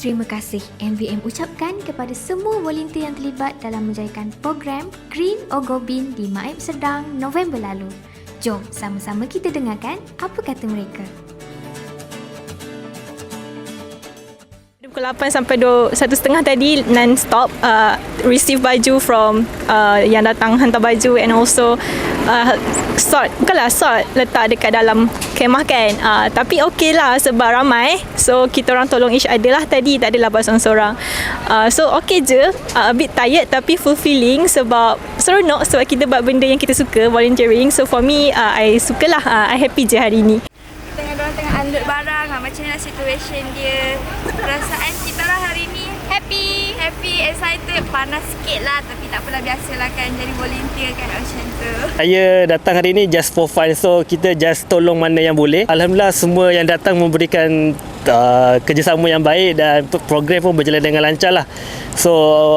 terima kasih MVM ucapkan kepada semua volunteer yang terlibat dalam menjayakan program Green Ogobin di Maib Sedang November lalu. Jom sama-sama kita dengarkan apa kata mereka. Pukul 8 sampai 2, satu setengah tadi non-stop uh, receive baju from uh, yang datang hantar baju and also uh, sort, bukanlah sort letak dekat dalam kemah kan. Uh, tapi okey lah sebab ramai. So kita orang tolong each other lah. Tadi tak adalah buat seorang-seorang. Uh, so okey je. Uh, a bit tired tapi fulfilling sebab seronok sebab kita buat benda yang kita suka volunteering. So for me uh, I sukalah. Uh, I happy je hari ni unload barang ha, macam mana situation dia perasaan kita lah hari ni happy happy excited panas sikit lah tapi tak apalah biasalah kan jadi volunteer kan macam tu Saya datang hari ni just for fun so kita just tolong mana yang boleh. Alhamdulillah semua yang datang memberikan uh, kerjasama yang baik dan program pun berjalan dengan lancar lah. So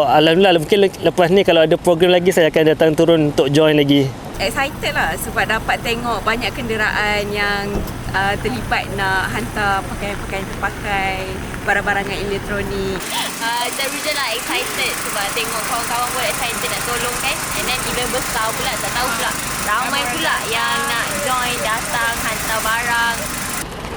alhamdulillah mungkin le- lepas ni kalau ada program lagi saya akan datang turun untuk join lagi. Excited lah sebab dapat tengok banyak kenderaan yang uh, terlibat nak hantar pakaian-pakaian terpakai barang-barang elektronik. Uh, Zaruja lah excited sebab tengok kawan-kawan pun excited nak tolong kan? And then event besar pula tak tahu pula ramai pula yang nak join datang hantar barang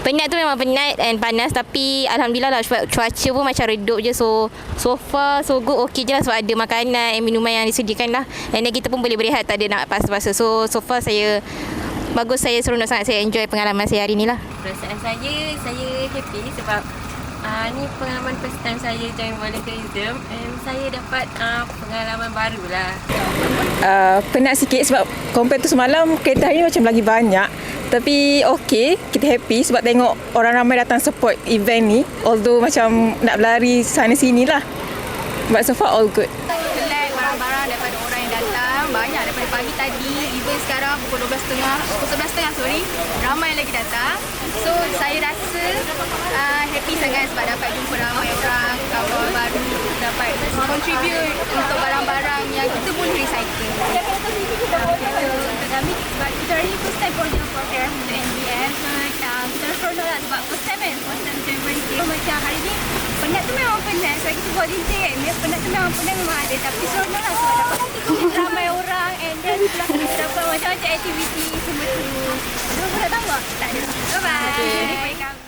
Penat tu memang penat and panas tapi Alhamdulillah lah sebab cuaca pun macam redup je. So so far so good okay je lah. Sebab ada makanan and minuman yang disediakan lah. And then kita pun boleh berehat tak ada nak paksa-paksa so so far saya bagus saya seronok sangat saya enjoy pengalaman saya hari ni lah. Perasaan saya saya happy sebab uh, ni pengalaman first time saya join volunteerism and saya dapat uh, pengalaman baru lah. Uh, penat sikit sebab compare tu semalam kereta hari ni macam lagi banyak tapi okay kita happy sebab tengok orang ramai datang support event ni. Although macam nak berlari sana sini lah. But so far all good. Collect barang-barang daripada orang yang datang. Banyak daripada pagi tadi even sekarang pukul 12.30 pukul 11.30 sorry ramai lagi datang. So saya rasa uh, happy sangat sebab dapat jumpa ramai orang kawan baru dapat contribute untuk barang-barang yang kita boleh recycle. Uh, itu untuk kami sebab kita hari ni first time pun dengan program untuk NBM so uh, kita seronok lah sebab first time kan first time kita volunteer macam hari ni penat tu memang penat sebab kita volunteer kan Memang penat tu memang penat memang ada tapi seronok lah sebab dapat ramai orang and then kita dapat macam-macam aktiviti semua tu. Ada orang nak tahu tak? Tak ada. Bye bye